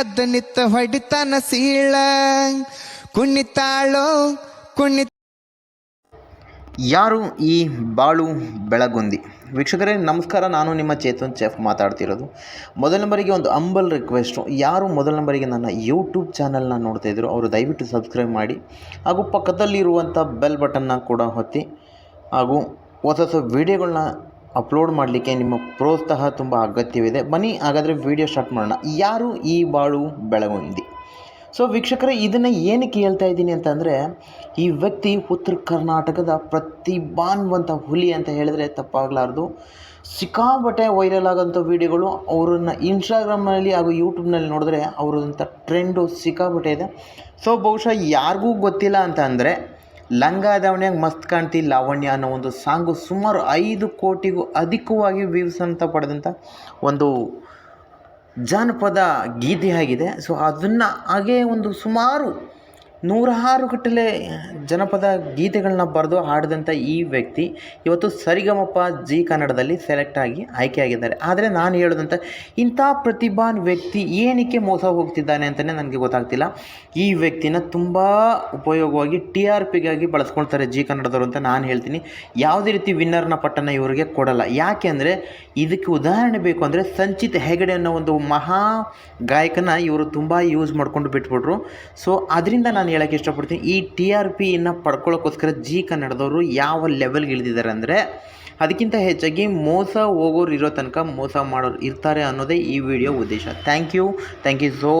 ಎದ್ದು ನಿತ್ತ ಹೊಡಿತಾನ ಸೀಳ. ಕುಣಿತಾಳೋ, ಕುಣಿ ಯಾರು ಈ ಬಾಳು ಬೆಳಗುಂದಿ? ವೀಕ್ಷಕರೇ, ನಮಸ್ಕಾರ. ನಾನು ನಿಮ್ಮ ಚೇತನ್ ಚೆಫ್ ಮಾತಾಡ್ತಿರೋದು. ಮೊದಲ ನಂಬರಿಗೆ ಒಂದು ಅಂಬಲ್ ರಿಕ್ವೆಸ್ಟು ಯಾರು ಮೊದಲ ನಂಬರಿಗೆ ನನ್ನ ಯೂಟ್ಯೂಬ್ ಚಾನಲ್ನ ನೋಡ್ತಾ ಇದ್ರು ಅವರು ದಯವಿಟ್ಟು ಸಬ್ಸ್ಕ್ರೈಬ್ ಮಾಡಿ. ಹಾಗೂ ಪಕ್ಕದಲ್ಲಿರುವಂಥ ಬೆಲ್ ಬಟನ್ನ ಕೂಡ ಹೊತ್ತಿ ಹಾಗೂ ಹೊಸ ಹೊಸ ವೀಡಿಯೋಗಳನ್ನ ಅಪ್ಲೋಡ್ ಮಾಡಲಿಕ್ಕೆ ನಿಮ್ಮ ಪ್ರೋತ್ಸಾಹ ತುಂಬ ಅಗತ್ಯವಿದೆ. ಬನ್ನಿ, ಹಾಗಾದರೆ ವೀಡಿಯೋ ಸ್ಟಾರ್ಟ್ ಮಾಡೋಣ. ಯಾರು ಈ ಬಾಳು ಬೆಳಗುಂದಿ? ಸೊ ವೀಕ್ಷಕರೇ, ಇದನ್ನು ಏನಕ್ಕೆ ಹೇಳ್ತಾ ಇದ್ದೀನಿ ಅಂತಂದರೆ, ಈ ವ್ಯಕ್ತಿ ಉತ್ತರ ಕರ್ನಾಟಕದ ಪ್ರತಿಭಾನ್ವಂತ ಹುಲಿ ಅಂತ ಹೇಳಿದ್ರೆ ತಪ್ಪಾಗಲಾರ್ದು. ಸಿಕ್ಕಾಬಟ್ಟೆ ವೈರಲ್ ಆಗೋಂಥ ವೀಡಿಯೋಗಳು ಅವರನ್ನು ಇನ್ಸ್ಟಾಗ್ರಾಮ್ನಲ್ಲಿ ಹಾಗೂ ಯೂಟ್ಯೂಬ್ನಲ್ಲಿ ನೋಡಿದ್ರೆ ಅವರಂಥ ಟ್ರೆಂಡು ಸಿಕ್ಕಾಬಟ್ಟೆ ಇದೆ. ಸೊ ಬಹುಶಃ ಯಾರಿಗೂ ಗೊತ್ತಿಲ್ಲ ಅಂತ ಅಂದರೆ ಲಂಗ ದಾವಣಿಯಾಗ ಮಸ್ತ್ ಕಾಣ್ತಿ ಲಾವಣ್ಯ ಅನ್ನೋ ಒಂದು ಸಾಂಗು ಸುಮಾರು ಐದು ಕೋಟಿಗೂ ಅಧಿಕವಾಗಿ ವ್ಯೂಸ್ ಅಂತ ಪಡೆದಂಥ ಒಂದು ಜಾನಪದ ಗೀತೆಯಾಗಿದೆ ಸೊ ಅದನ್ನು ಹಾಗೇ ಒಂದು ಸುಮಾರು ನೂರಾರು ಗಟ್ಟಲೆ ಜನಪದ ಗೀತೆಗಳನ್ನ ಬರೆದು ಹಾಡಿದಂಥ ಈ ವ್ಯಕ್ತಿ ಇವತ್ತು ಸರಿಗಮಪ ಜಿ ಕನ್ನಡದಲ್ಲಿ ಸೆಲೆಕ್ಟ್ ಆಗಿ ಆಯ್ಕೆಯಾಗಿದ್ದಾರೆ. ಆದರೆ ನಾನು ಹೇಳಿದಂಥ ಇಂಥ ಪ್ರತಿಭಾನ್ ವ್ಯಕ್ತಿ ಏನಕ್ಕೆ ಮೋಸ ಹೋಗ್ತಿದ್ದಾನೆ ಅಂತಲೇ ನನಗೆ ಗೊತ್ತಾಗ್ತಿಲ್ಲ. ಈ ವ್ಯಕ್ತಿನ ತುಂಬ ಉಪಯೋಗವಾಗಿ ಟಿ ಆರ್ ಪಿಗಾಗಿ ಬಳಸ್ಕೊಳ್ತಾರೆ ಜಿ ಕನ್ನಡದವರು ಅಂತ ನಾನು ಹೇಳ್ತೀನಿ. ಯಾವುದೇ ರೀತಿ ವಿನ್ನರ್ನ ಪಟ್ಟನ್ನು ಇವರಿಗೆ ಕೊಡಲ್ಲ. ಯಾಕೆ ಅಂದರೆ ಇದಕ್ಕೆ ಉದಾಹರಣೆ ಬೇಕು ಅಂದರೆ ಸಂಚಿತ್ ಹೆಗಡೆ ಅನ್ನೋ ಒಂದು ಮಹಾ ಗಾಯಕನ ಇವರು ತುಂಬ ಯೂಸ್ ಮಾಡ್ಕೊಂಡು ಬಿಟ್ಬಿಟ್ರು. ಸೊ ಅದರಿಂದ ನಾನು ಹೇಳೋಕ್ಕೆ ಇಷ್ಟಪಡ್ತೀನಿ, ಈ ಟಿ ಆರ್ ಪಿಯನ್ನು ಪಡ್ಕೊಳ್ಳೋಕ್ಕೋಸ್ಕರ ಜಿ ಕನ್ನಡದವರು ಯಾವ ಲೆವೆಲ್ಗೆ ಇಳಿದಿದ್ದಾರೆ ಅಂದರೆ, ಅದಕ್ಕಿಂತ ಹೆಚ್ಚಾಗಿ ಮೋಸ ಹೋಗೋರು ಇರೋ ತನಕ ಮೋಸ ಮಾಡೋರು ಇರ್ತಾರೆ ಅನ್ನೋದೇ ಈ ವಿಡಿಯೋ ಉದ್ದೇಶ. Thank you thank you so